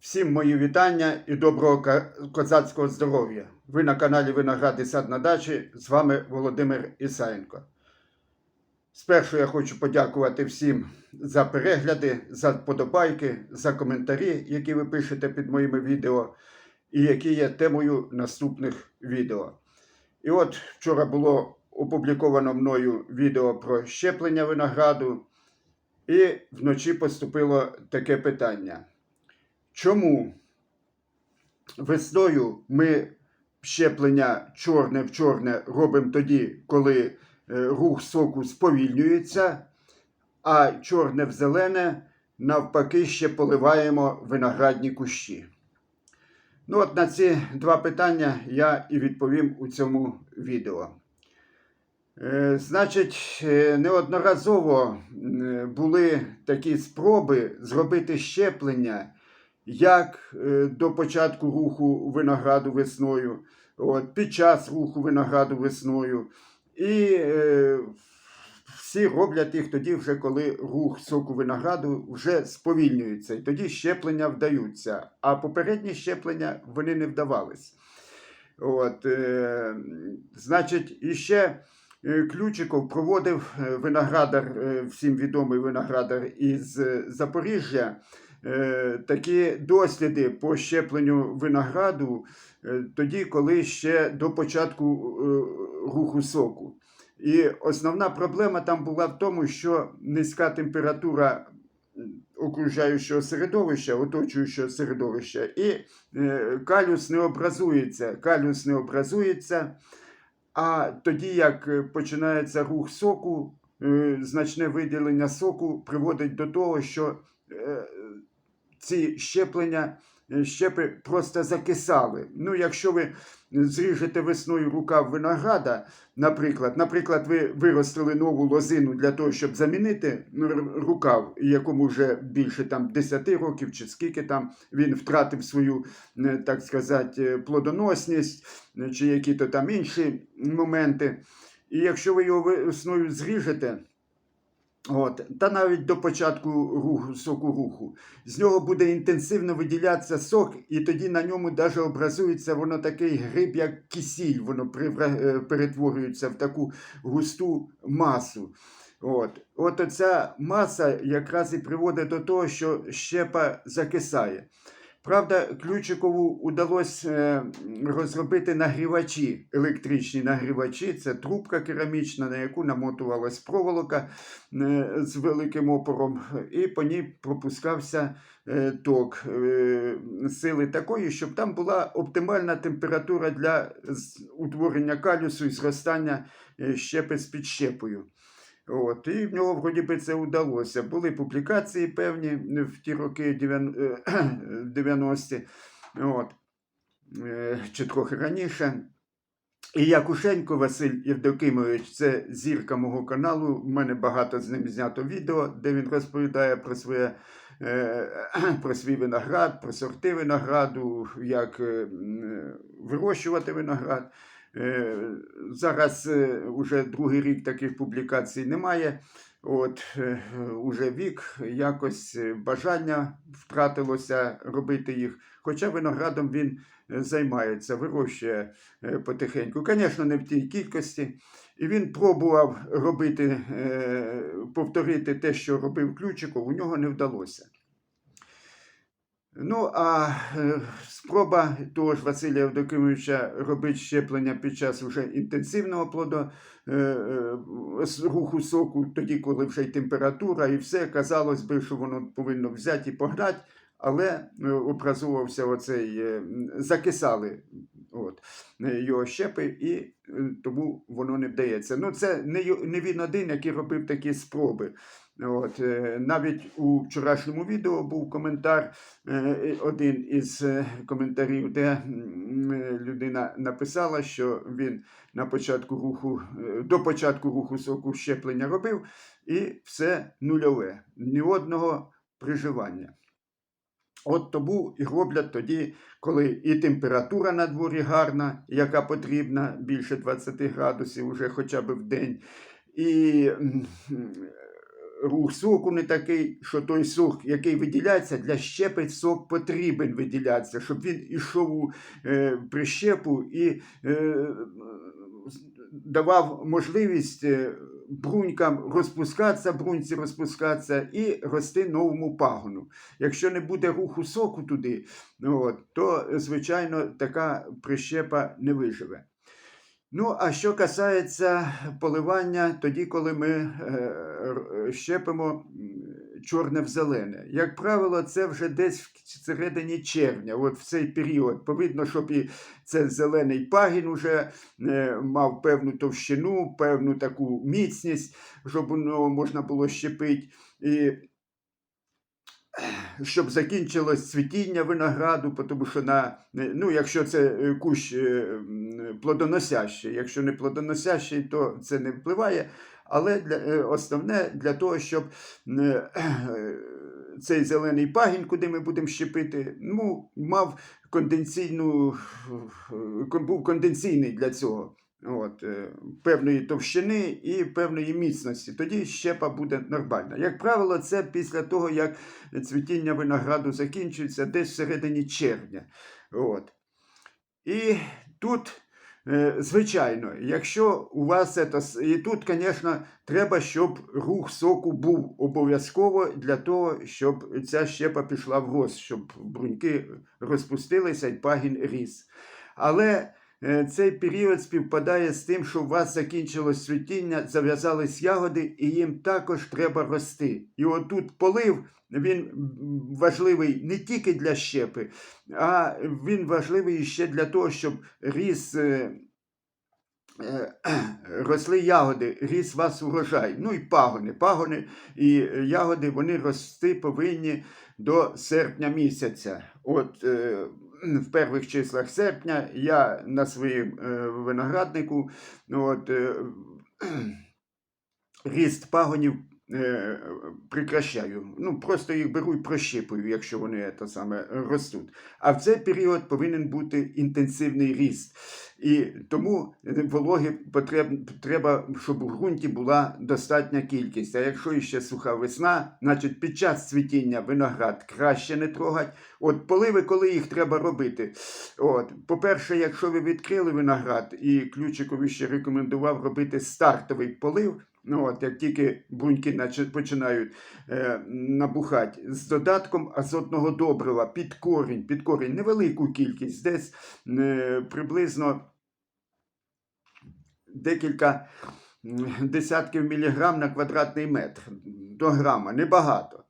Всім мої вітання і доброго козацького здоров'я. Ви на каналі Виноград і сад на дачі. З вами Володимир Ісаєнко. Спершу я хочу подякувати всім за перегляди, за вподобайки, за коментарі, які ви пишете під моїми відео, і які є темою наступних відео. І от вчора було опубліковано мною відео про щеплення винограду, і вночі поступило таке питання. Чому весною ми щеплення чорне в чорне робимо тоді, коли е, рух соку сповільнюється, а чорне в зелене навпаки ще поливаємо виноградні кущі? Ну, от на ці два питання я і відповім у цьому відео. Е, Значить, е, неодноразово були такі спроби зробити щеплення як е, до початку руху винограду весною, от, під час руху винограду весною. І е, всі роблять їх тоді, вже коли рух соку винограду вже сповільнюється. І тоді щеплення вдаються. А попередні щеплення вони не вдавались. От, е, значить, іще е, Ключиков проводив е, виноградар, всім відомий виноградар із Запоріжжя такі досліди по щепленню винограду е, тоді, коли ще до початку е, руху соку. І основна проблема там була в тому, що низька температура окружаючого середовища, оточуючого середовища, і е, калюс не образується. Калюс не образується. А тоді, як е, починається рух соку, е, значне виділення соку приводить до того, що е, ці щеплення, е, щепи просто закисали. Ну, якщо ви зріжете весною рукав винограда, наприклад, наприклад, ви виростили нову лозину для того, щоб замінити рукав, якому вже більше там 10 років чи скільки там він втратив свою, е, так сказати, плодоносність е, чи які-то там інші моменти. І якщо ви його весною зріжете, От, та навіть до початку руху, соку руху. З нього буде інтенсивно виділятися сок, і тоді на ньому даже образується воно такий гриб, як кисіль, воно е, перетворюється в таку густу масу. От. От оця маса якраз і приводить до того, що щепа закисає. Правда, Ключикову удалося е, розробити нагрівачі, електричні нагрівачі. Це трубка керамічна, на яку намотувалась проволока е, з великим опором, і по ній пропускався е, ток сили такої, щоб там була оптимальна температура для утворення калюсу і зростання щепи з підщепою. От, і в нього вроді би це вдалося. Були публікації певні в ті роки 90-ті, от, е, чи трохи раніше. І Якушенко Василь Євдокимович, це зірка мого каналу. У мене багато з ним знято відео, де він розповідає про своє. е, Про свій виноград, про сорти винограду, як е, вирощувати виноград. Е, Зараз е, уже другий рік таких публікацій немає. От е, уже вік, якось бажання втратилося робити їх. Хоча виноградом він займається, вирощує потихеньку. Звісно, не в тій кількості. І він пробував робити, повторити те, що робив Ключиков, у нього не вдалося. Ну, а е, спроба того ж Василія Евдокимовича робити щеплення під час вже інтенсивного плодо, е, е, руху соку, тоді, коли вже й температура, і все, казалось би, що воно повинно взяти і погнати, але образувався оцей, закисали от, е, його щепи, і е, тому воно не вдається. Ну, це не, він один, який робив такі спроби. От, е, навіть у вчорашньому відео був коментар, один із коментарів, де людина написала, що він на початку руху, до початку руху соку щеплення робив, і все нульове, ні одного приживання. От тому і роблять тоді, коли і температура на дворі гарна, яка потрібна, більше 20 градусів уже хоча б в день, і рух соку не такий, що той сок, який виділяється, для щепи сок потрібен виділятися, щоб він ішов у е, прищепу і е, давав можливість е, брунькам розпускатися, бруньці розпускатися і рости новому пагону. Якщо не буде руху соку туди, ну от, то, звичайно, така прищепа не виживе. Ну, а що касається поливання, тоді, коли ми е, щепимо чорне в зелене. Як правило, це вже десь в середині червня, от в цей період. Повинно, щоб і це зелений пагін уже е, мав певну товщину, певну таку міцність, щоб воно можна було щепити. І щоб закінчилось цвітіння винограду, тому що на, ну, якщо це е, кущ е, плодоносящий, якщо не плодоносящий, то це не впливає. Але для, е, основне для того, щоб е, цей зелений пагін, куди ми будемо щепити, ну, мав конденційну, е, був конденційний для цього. От, е, певної товщини і певної міцності. Тоді щепа буде нормальна. Як правило, це після того, як цвітіння винограду закінчується десь в середині червня. От. І тут, е, звичайно, якщо у вас це, і тут, звісно, треба, щоб рух соку був обов'язково для того, щоб ця щепа пішла в рост, щоб бруньки розпустилися і пагін ріс. Але е, цей період співпадає з тим, що у вас закінчилось цвітіння, зав'язались ягоди, і їм також треба рости. І отут полив він важливий не тільки для щепи, а він важливий ще для того, щоб ріс. е, е, Росли ягоди, ріс вас урожай. Ну і пагони. Пагони і е, ягоди вони рости повинні до серпня місяця. От е, в перших числах серпня я на своїм е, винограднику от, е, ріст пагонів е, прикращаю. Ну, просто їх беру і прощипую, якщо вони те саме ростуть. А в цей період повинен бути інтенсивний ріст. І тому вологи потреб, треба, щоб у ґрунті була достатня кількість. А якщо ще суха весна, значить під час цвітіння виноград краще не трогать. От поливи, коли їх треба робити. От, по-перше, якщо ви відкрили виноград, і ключикові ще рекомендував робити стартовий полив. Ну, от, як тільки бруньки починають е, набухати, з додатком азотного добрива під корінь, під корінь невелику кількість, десь е, приблизно декілька десятків міліграм на квадратний метр до грама, небагато.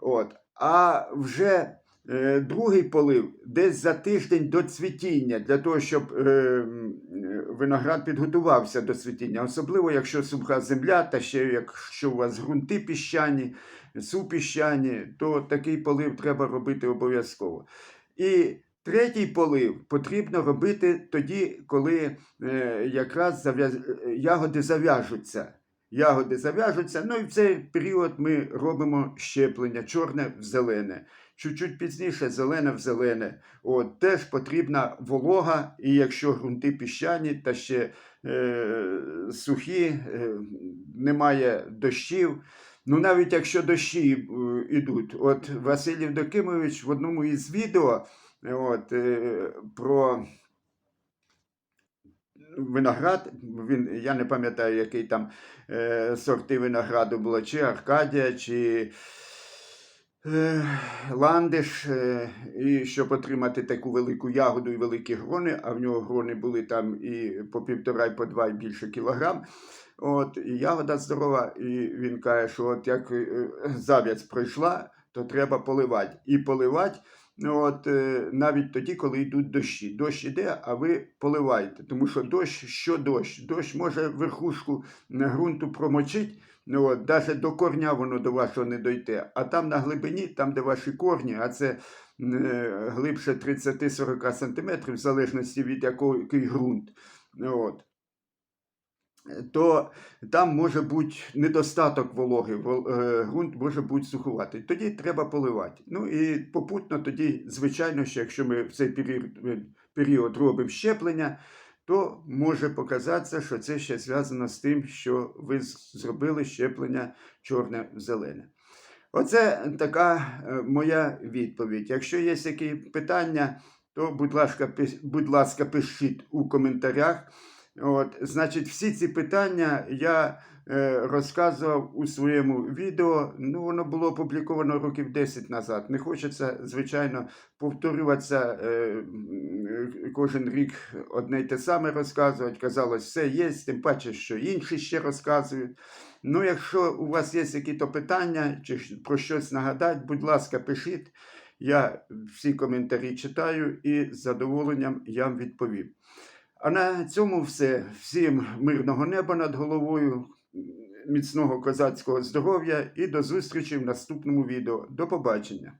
От. А вже е, другий полив десь за тиждень до цвітіння, для того, щоб е, виноград підготувався до цвітіння. Особливо, якщо суха земля, та ще якщо у вас ґрунти піщані, супіщані, то такий полив треба робити обов'язково. І третій полив потрібно робити тоді, коли е, якраз зав'яз... ягоди зав'яжуться. Ягоди зав'яжуться, ну і в цей період ми робимо щеплення чорне в зелене. Чуть-чуть пізніше зелене в зелене. От, теж потрібна волога, і якщо ґрунти піщані та ще е, сухі, е, немає дощів. Ну, навіть якщо дощі е, ідуть. От Василь Євдокимович в одному із відео е, от, е, про виноград, він, я не пам'ятаю, який там е, сорти винограду було, чи Аркадія, чи е, Ландиш, е, і щоб отримати таку велику ягоду і великі грони, а в нього грони були там і по півтора, і по два і більше кілограм. От, і ягода здорова, і він каже, що от як зав'яць зав'яз пройшла, то треба поливати. І поливати от, е, навіть тоді, коли йдуть дощі. Дощ іде, а ви поливаєте. Тому що дощ, що дощ? Дощ може верхушку ґрунту промочити, ну, от, навіть до корня воно до вашого не дойде. А там на глибині, там, де ваші корні, а це е, глибше 30-40 см, в залежності від якого який ґрунт. ну, От то там може бути недостаток вологи, е, ґрунт може бути суховатий. Тоді треба поливати. Ну і попутно тоді, звичайно, що якщо ми в цей період, період робимо щеплення, то може показатися, що це ще зв'язано з тим, що ви зробили щеплення чорне-зелене. Оце така е, моя відповідь. Якщо є які питання, то будь ласка, будь ласка, пишіть у коментарях. От, значить, всі ці питання я е, розказував у своєму відео. Ну, воно було опубліковано років 10 назад. Не хочеться, звичайно, повторюватися е, кожен рік одне й те саме розказувати. Казалось, все є, тим паче, що інші ще розказують. Ну, якщо у вас є якісь питання чи про щось нагадати, будь ласка, пишіть. Я всі коментарі читаю і з задоволенням я вам відповім. А на цьому все. Всім мирного неба над головою, міцного козацького здоров'я і до зустрічі в наступному відео. До побачення!